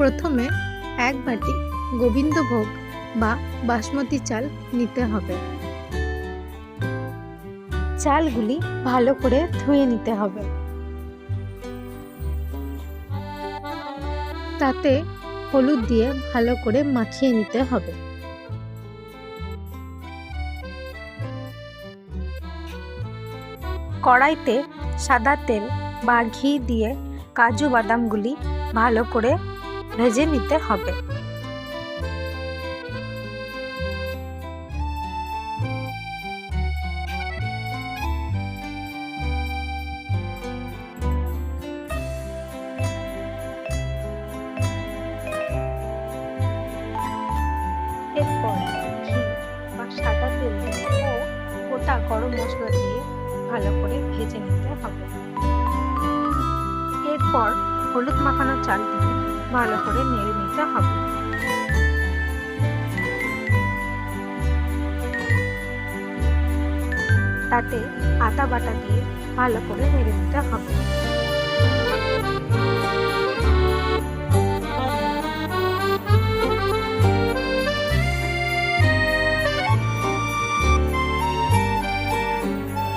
প্রথমে এক বাটি গোবিন্দভোগ বা বাসমতি চাল নিতে হবে। চালগুলি ভালো করে ধুয়ে নিতে হবে। তাতে হলুদ দিয়ে ভালো করে মাখিয়ে নিতে হবে। কড়াইতে সাদা তেল বা ঘি দিয়ে কাজু বাদামগুলি ভালো করে ভেজে নিতে হবে। এরপর সাদা তেল গোটা গরম মশলা দিয়ে ভালো করে ভেজে নিতে হবে। এরপর হলুদ মাখানো চাল দিয়ে ভালো করে নেড়ে নিতে হবে। তাতে আটা বাটা দিয়ে ভালো করে নেড়ে নিতে হবে।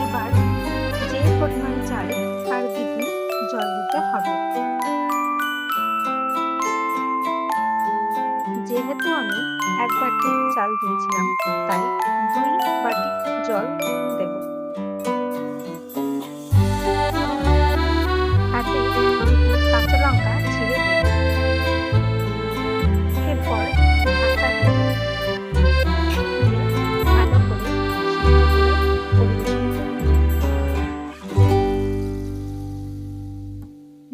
এবার যে পরিমাণ চাল তার দ্বিগুণ জল দিতে হবে। যেহেতু আমি এক বাটি চাল দিয়েছিলাম, তাই দুই বাটি জল দেব তাতে দুটি।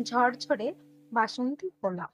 ঝরঝরে বাসন্তী পোলাও